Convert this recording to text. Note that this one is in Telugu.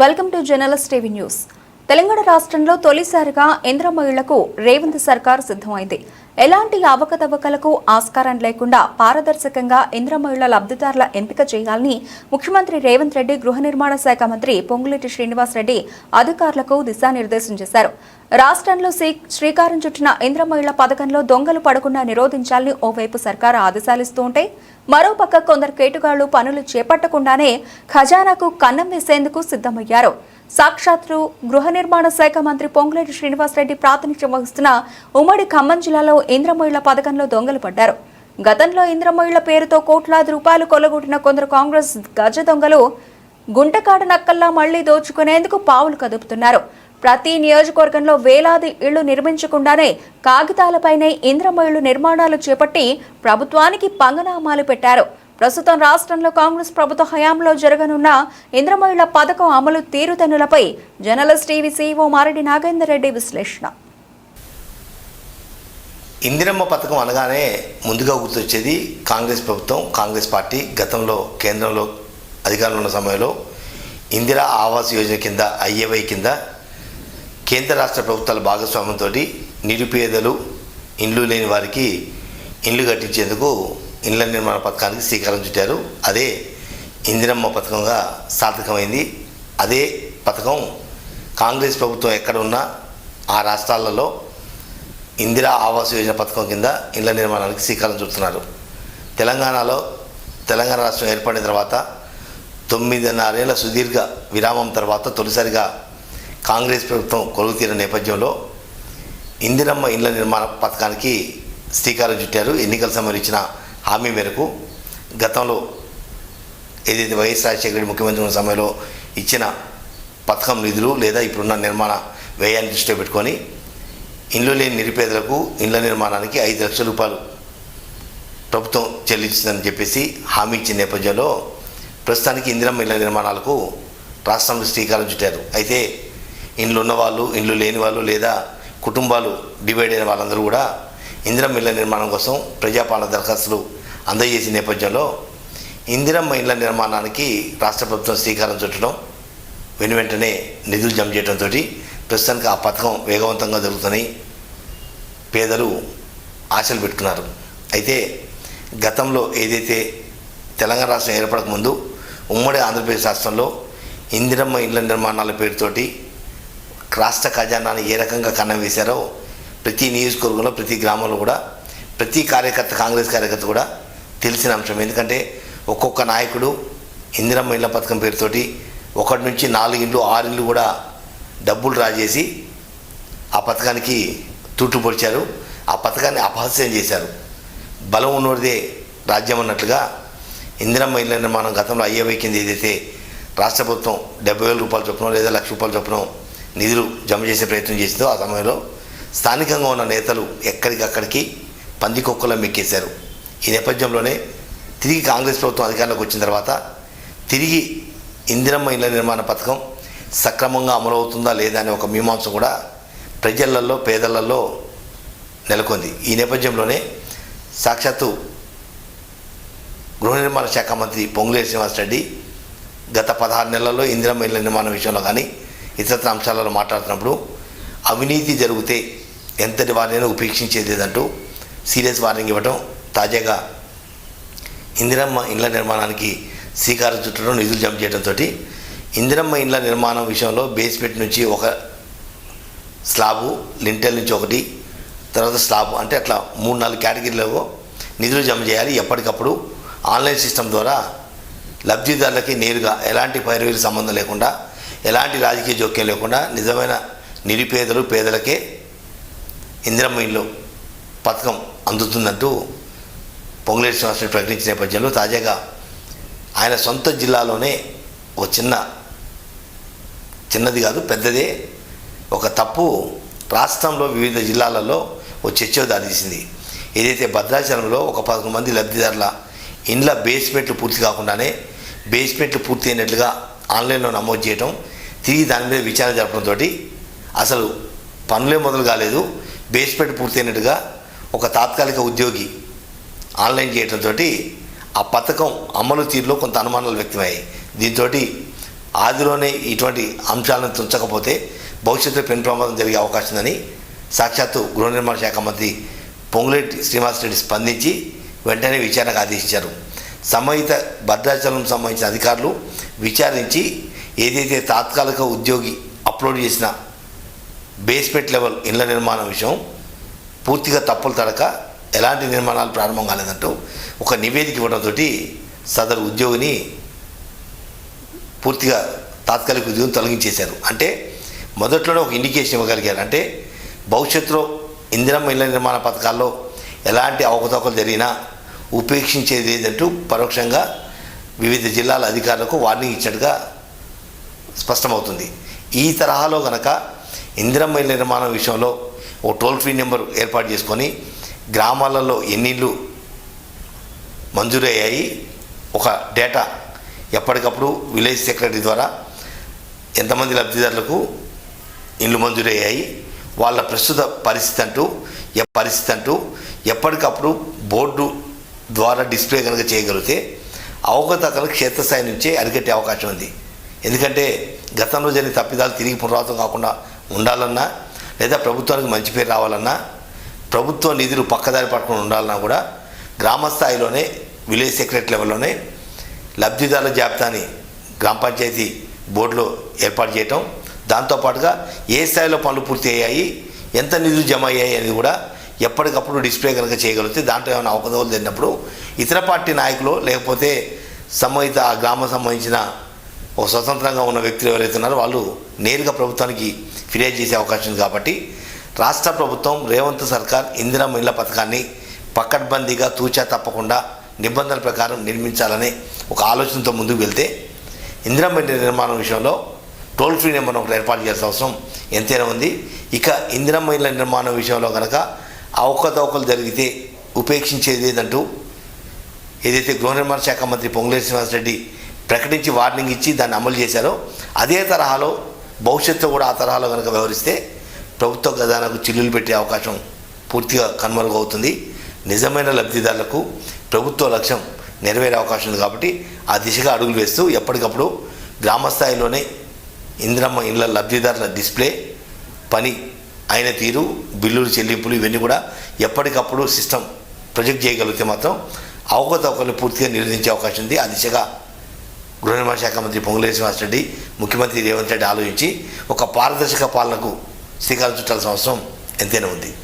Welcome to journalist TV news. Telangana రాష్ట్రంలో తొలిసారిగా ఇంద్ర మహిళకు రేవంత్ సర్కార్ సిద్ధమైంది. ఎలాంటి అవకతవకలకు ఆస్కారం లేకుండా పారదర్శకంగా ఇంద్రమహిళ లబ్ధిదారుల ఎంపిక చేయాలని ముఖ్యమంత్రి రేవంత్ రెడ్డి గృహ నిర్మాణ శాఖ మంత్రి పొంగులేటి శ్రీనివాసరెడ్డి అధికారులకు దిశానిర్దేశం చేశారు. రాష్ట్రంలో శ్రీ- శ్రీకారం చుట్టిన ఇంద్రమహిళ పథకంలో దొంగలు పడకుండా నిరోధించాలని ఓవైపు సర్కారు ఆదేశాలిస్తూ ఉంటే మరోపక్క కొందరు కేటుగాళ్ళు పనులు చేపట్టకుండానే ఖజానాకు కన్నం వేసేందుకు సిద్ధమయ్యారు. సాక్షాత్తు గృహ నిర్మాణ శాఖ మంత్రి పొంగులేటి శ్రీనివాసరెడ్డి ప్రాతినిధ్యం వహిస్తున్న ఉమ్మడి ఖమ్మం జిల్లాలో ఇంద్రమహిళ పథకంలో దొంగలు పడ్డారు. గతంలో ఇంద్రమహిళ పేరుతో కోట్లాది రూపాయలు కొల్లగొట్టిన కొందరు కాంగ్రెస్ గజ దొంగలు గుంటకాడ నక్కల్లా మళ్ళీ దోచుకునేందుకు పావులు కదుపుతున్నారు. ప్రతి నియోజకవర్గంలో వేలాది ఇళ్ళు నిర్మించకుండానే కాగితాలపైనే ఇంద్రమహిళ నిర్మాణాలు చేపట్టి ప్రభుత్వానికి పంగనామాలు పెట్టారు. ప్రస్తుతం రాష్ట్రంలో కాంగ్రెస్ ప్రభుత్వ హయాంలో జరగనున్న ఇంద్రమహిళ పథకం అమలు తీరుతెన్నులపై journalist TV CEO Mareddy Nagender Reddy విశ్లేషణ. ఇందిరమ్మ పథకం అనగానే ముందుగా గుర్తొచ్చేది కాంగ్రెస్ ప్రభుత్వం కాంగ్రెస్ పార్టీ గతంలో కేంద్రంలో అధికారంలో ఉన్న సమయంలో ఇందిరా ఆవాస్ యోజన కింద ఐఏవై కింద కేంద్ర రాష్ట్ర ప్రభుత్వాల భాగస్వామ్యంతో నిరుపేదలు ఇండ్లు లేని వారికి ఇండ్లు కట్టించేందుకు ఇండ్ల నిర్మాణ పథకానికి శ్రీకారం చుట్టారు. అదే ఇందిరమ్మ పథకంగా సార్థకమైంది. అదే పథకం కాంగ్రెస్ ప్రభుత్వం ఎక్కడ ఉన్నా ఆ రాష్ట్రాలలో ఇందిరా ఆవాస్ యోజన పథకం కింద ఇళ్ళ నిర్మాణానికి శ్రీకారం చుడుతున్నారు. తెలంగాణలో తెలంగాణ రాష్ట్రం ఏర్పడిన తర్వాత తొమ్మిదిన్నరేళ్ళ సుదీర్ఘ విరామం తర్వాత తొలిసారిగా కాంగ్రెస్ ప్రభుత్వం కొలువుతీరిన నేపథ్యంలో ఇందిరమ్మ ఇళ్ళ నిర్మాణ పథకానికి శ్రీకారం చుట్టారు. ఎన్నికల సమయంలో ఇచ్చిన హామీ మేరకు గతంలో ఏదైతే వైఎస్ రాజశేఖర రెడ్డి ముఖ్యమంత్రి ఉన్న సమయంలో ఇచ్చిన పథకం నిధులు లేదా ఇప్పుడున్న నిర్మాణ వ్యయాన్ని దృష్టిలో పెట్టుకొని ఇండ్లు లేని నిరుపేదలకు ఇండ్ల నిర్మాణానికి ఐదు లక్షల రూపాయలు ప్రభుత్వం చెల్లించిందని చెప్పేసి హామీ ఇచ్చిన నేపథ్యంలో ప్రస్తుతానికి ఇందిరమ్మ ఇళ్ళ నిర్మాణాలకు రాష్ట్రంలో శ్రీకారం చుట్టారు. అయితే ఇండ్లు ఉన్నవాళ్ళు ఇండ్లు లేని వాళ్ళు లేదా కుటుంబాలు డివైడ్ అయిన వాళ్ళందరూ కూడా ఇందిరమ్మ ఇళ్ళ నిర్మాణం కోసం ప్రజాపాలన దరఖాస్తులు అందజేసిన నేపథ్యంలో ఇందిరమ్మ ఇళ్ళ నిర్మాణానికి రాష్ట్ర ప్రభుత్వం శ్రీకారం చుట్టడం వెను వెంటనే నిధులు జమ చేయడంతో ప్రస్తుతానికి ఆ పథకం వేగవంతంగా జరుగుతుందని పేదలు ఆశలు పెట్టుకున్నారు. అయితే గతంలో ఏదైతే తెలంగాణ రాష్ట్రం ఏర్పడక ముందు ఉమ్మడి ఆంధ్రప్రదేశ్ రాష్ట్రంలో ఇందిరమ్మ ఇళ్ళ నిర్మాణాల పేరుతోటి రాష్ట్ర ఖజానాన్ని ఏ రకంగా కన్నం వేశారో ప్రతి నియోజకవర్గంలో ప్రతి గ్రామంలో కూడా ప్రతి కార్యకర్త కాంగ్రెస్ కార్యకర్త కూడా తెలిసిన అంశం. ఎందుకంటే ఒక్కొక్క నాయకుడు ఇందిరమ్మ ఇళ్ళ పథకం పేరుతోటి ఒకటి నుంచి నాలుగు ఇండ్లు ఆరు ఇండ్లు కూడా డబ్బులు రాజేసి ఆ పథకానికి తుట్టు పొడిచారు ఆ పథకాన్ని అపహాస్యం చేశారు. బలం ఉన్నోడిదే రాజ్యం అన్నట్లుగా ఇందిరమ్మ ఇళ్ళ నిర్మాణం గతంలో అయ్యే కింద ఏదైతే రాష్ట్ర ప్రభుత్వం డెబ్బై వేల రూపాయలు చొప్పున లేదా లక్ష రూపాయలు చొప్పున నిధులు జమ చేసే ప్రయత్నం చేసిందో ఆ సమయంలో స్థానికంగా ఉన్న నేతలు ఎక్కడికక్కడికి పందికొక్కలో మెక్కేశారు. ఈ నేపథ్యంలోనే తిరిగి కాంగ్రెస్ ప్రభుత్వం అధికారంలోకి వచ్చిన తర్వాత తిరిగి ఇందిరమ్మ ఇళ్ళ నిర్మాణ పథకం సక్రమంగా అమలవుతుందా లేదా అనే ఒక మీమాంస కూడా ప్రజలల్లో పేదలలో నెలకొంది. ఈ నేపథ్యంలోనే సాక్షాత్తు గృహ నిర్మాణ శాఖ మంత్రి పొంగులేటి శ్రీనివాసరెడ్డి గత పదహారు నెలల్లో ఇందిరమ్మ ఇళ్ళ నిర్మాణ విషయంలో కానీ ఇతరత్ర అంశాలలో మాట్లాడుతున్నప్పుడు అవినీతి జరిగితే ఎంతటి వారినైనా ఉపేక్షించేది లేదంటూ సీరియస్ వార్నింగ్ ఇవ్వడం తాజాగా ఇందిరమ్మ ఇండ్ల నిర్మాణానికి శ్రీకారం చుట్టడం నిధులు జమ చేయడంతో ఇందిరమ్మ ఇండ్ల నిర్మాణం విషయంలో బేస్మెంట్ నుంచి ఒక స్లాబు లింటెల్ నుంచి ఒకటి తర్వాత స్లాబ్ అంటే అట్లా మూడు నాలుగు కేటగిరీలలో నిధులు జమ చేయాలి. ఎప్పటికప్పుడు ఆన్లైన్ సిస్టమ్ ద్వారా లబ్ధిదారులకి నేరుగా ఎలాంటి పైరువీరు సంబంధం లేకుండా ఎలాంటి రాజకీయ జోక్యం లేకుండా నిజమైన నిరుపేదలు పేదలకే ఇందిరమ్మ ఇల్లు పథకం అందుతుందంటూ పొంగులేటి శ్రీనివాసరెడ్డి ప్రకటించిన నేపథ్యంలో తాజాగా ఆయన సొంత జిల్లాలోనే ఒక చిన్న చిన్నది కాదు పెద్దదే. ఒక తప్పు రాష్ట్రంలో వివిధ జిల్లాలలో ఒక చర్చ దారితీసింది. ఏదైతే భద్రాచలంలో ఒక పదకొండు మంది లబ్ధిదారుల ఇండ్ల బేస్మెంట్లు పూర్తి కాకుండానే బేస్మెంట్లు పూర్తి అయినట్లుగా ఆన్లైన్లో నమోదు చేయడం తిరిగి దాని మీద విచారణ జరపడంతో అసలు పనులే మొదలు కాలేదు. బేస్మెంట్ పూర్తయినట్టుగా ఒక తాత్కాలిక ఉద్యోగి ఆన్లైన్ చేయడంతో ఆ పథకం అమలు తీరులో కొంత అనుమానాలు వ్యక్తమయ్యాయి. దీంతో ఆదిలోనే ఇటువంటి అంశాలను తుంచకపోతే భవిష్యత్తులో పెను ప్రమాదం జరిగే అవకాశం ఉందని సాక్షాత్తు గృహ నిర్మాణ శాఖ మంత్రి పొంగులేటి శ్రీనివాసరెడ్డి స్పందించి వెంటనే విచారణకు ఆదేశించారు. సంబంధిత భద్రాచలం సంబంధించిన అధికారులు విచారించి ఏదైతే తాత్కాలిక ఉద్యోగి అప్లోడ్ చేసిన బేస్మెంట్ లెవెల్ ఇళ్ళ నిర్మాణం విషయం పూర్తిగా తప్పులు తడక ఎలాంటి నిర్మాణాలు ప్రారంభం కాలేదంటూ ఒక నివేదిక ఇవ్వడంతో సదరు ఉద్యోగిని పూర్తిగా తాత్కాలిక ఉద్యోగం తొలగించేశారు. అంటే మొదట్లోనే ఒక ఇండికేషన్ ఇవ్వగలిగారు. అంటే భవిష్యత్తులో ఇందిరమ్మ ఇళ్ళ నిర్మాణ పథకాల్లో ఎలాంటి అవకతవకలు జరిగినా ఉపేక్షించేది లేదంటూ పరోక్షంగా వివిధ జిల్లాల అధికారులకు వార్నింగ్ ఇచ్చినట్టుగా స్పష్టమవుతుంది. ఈ తరహాలో కనుక ఇందిరమ్మ నిర్మాణం విషయంలో ఓ టోల్ ఫ్రీ నెంబర్ ఏర్పాటు చేసుకొని గ్రామాలలో ఎన్ని ఇళ్ళు మంజూరయ్యాయి. ఒక డేటా ఎప్పటికప్పుడు విలేజ్ సెక్రటరీ ద్వారా ఎంతమంది లబ్ధిదారులకు ఇండ్లు మంజూరయ్యాయి. వాళ్ళ ప్రస్తుత పరిస్థితి అంటూ పరిస్థితి అంటూ ఎప్పటికప్పుడు బోర్డు ద్వారా డిస్ప్లే కనుక చేయగలిగితే అవకతవకలు క్షేత్రస్థాయి నుంచే అరికట్టే అవకాశం ఉంది. ఎందుకంటే గతంలో జరిగిన తప్పిదాలు తిరిగి పునరావృతం కాకుండా ఉండాలన్నా లేదా ప్రభుత్వానికి మంచి పేరు రావాలన్నా ప్రభుత్వ నిధులు పక్కదారి పట్టుకుని ఉండాలన్నా కూడా గ్రామ స్థాయిలోనే విలేజ్ సెక్రటరీ లెవెల్లోనే లబ్ధిదారుల జాబితాని గ్రామ పంచాయతీ బోర్డులో ఏర్పాటు చేయటం దాంతోపాటుగా ఏ స్థాయిలో పనులు పూర్తి అయ్యాయి ఎంత నిధులు జమ అయ్యాయి అనేది కూడా ఎప్పటికప్పుడు డిస్ప్లే కనుక చేయగలిగితే దాంట్లో ఏమైనా అవకతవకలు తిన్నప్పుడు ఇతర పార్టీ నాయకులు లేకపోతే సంబంధిత ఆ గ్రామం సంబంధించిన ఒక స్వతంత్రంగా ఉన్న వ్యక్తులు ఎవరైతే ఉన్నారో వాళ్ళు నేరుగా ప్రభుత్వానికి ఫిర్యాదు చేసే అవకాశం ఉంది కాబట్టి రాష్ట్ర ప్రభుత్వం రేవంత్ సర్కార్ ఇందిరా ఇళ్ళ పథకాన్ని పకడ్బందీగా తూచా తప్పకుండా నిబంధనల ప్రకారం నిర్మించాలనే ఒక ఆలోచనతో ముందుకు వెళ్తే ఇందిరా మహిళ నిర్మాణం విషయంలో టోల్ ఫ్రీ నెంబర్ ఒకటి ఏర్పాటు చేయాల్సిన అవసరం ఎంతైనా ఉంది. ఇక ఇందిరా మహిళ నిర్మాణం విషయంలో కనుక అవకతవకలు జరిగితే ఉపేక్షించేది లేదంటూ ఏదైతే గృహ నిర్మాణ శాఖ మంత్రి పొంగులేటి శ్రీనివాసరెడ్డి ప్రకటించి వార్నింగ్ ఇచ్చి దాన్ని అమలు చేశారో అదే తరహాలో భవిష్యత్తులో కూడా ఆ తరహాలో కనుక వ్యవహరిస్తే ప్రభుత్వ ఖజానాకు చిల్లులు పెట్టే అవకాశం పూర్తిగా కనుమరుగవుతుంది. నిజమైన లబ్ధిదారులకు ప్రభుత్వ లక్ష్యం నెరవేరే అవకాశం ఉంది కాబట్టి ఆ దిశగా అడుగులు వేస్తూ ఎప్పటికప్పుడు గ్రామస్థాయిలోనే ఇంద్రమ్మ ఇళ్ళ లబ్ధిదారుల డిస్ప్లే పని అయిన తీరు బిల్లులు చెల్లింపులు ఇవన్నీ కూడా ఎప్పటికప్పుడు సిస్టమ్ ప్రొజెక్ట్ చేయగలిగితే మాత్రం అవకతవకలు పూర్తిగా నిరోధించే అవకాశం ఉంది. ఆ దిశగా గృహ నిర్మాణ శాఖ మంత్రి పొంగులేటి శ్రీనివాసరెడ్డి ముఖ్యమంత్రి రేవంత్ రెడ్డి ఆలోచించి ఒక పారదర్శక పాలనకు శ్రీకారం చుట్టాల్సిన అవసరం ఎంతైనా ఉంది.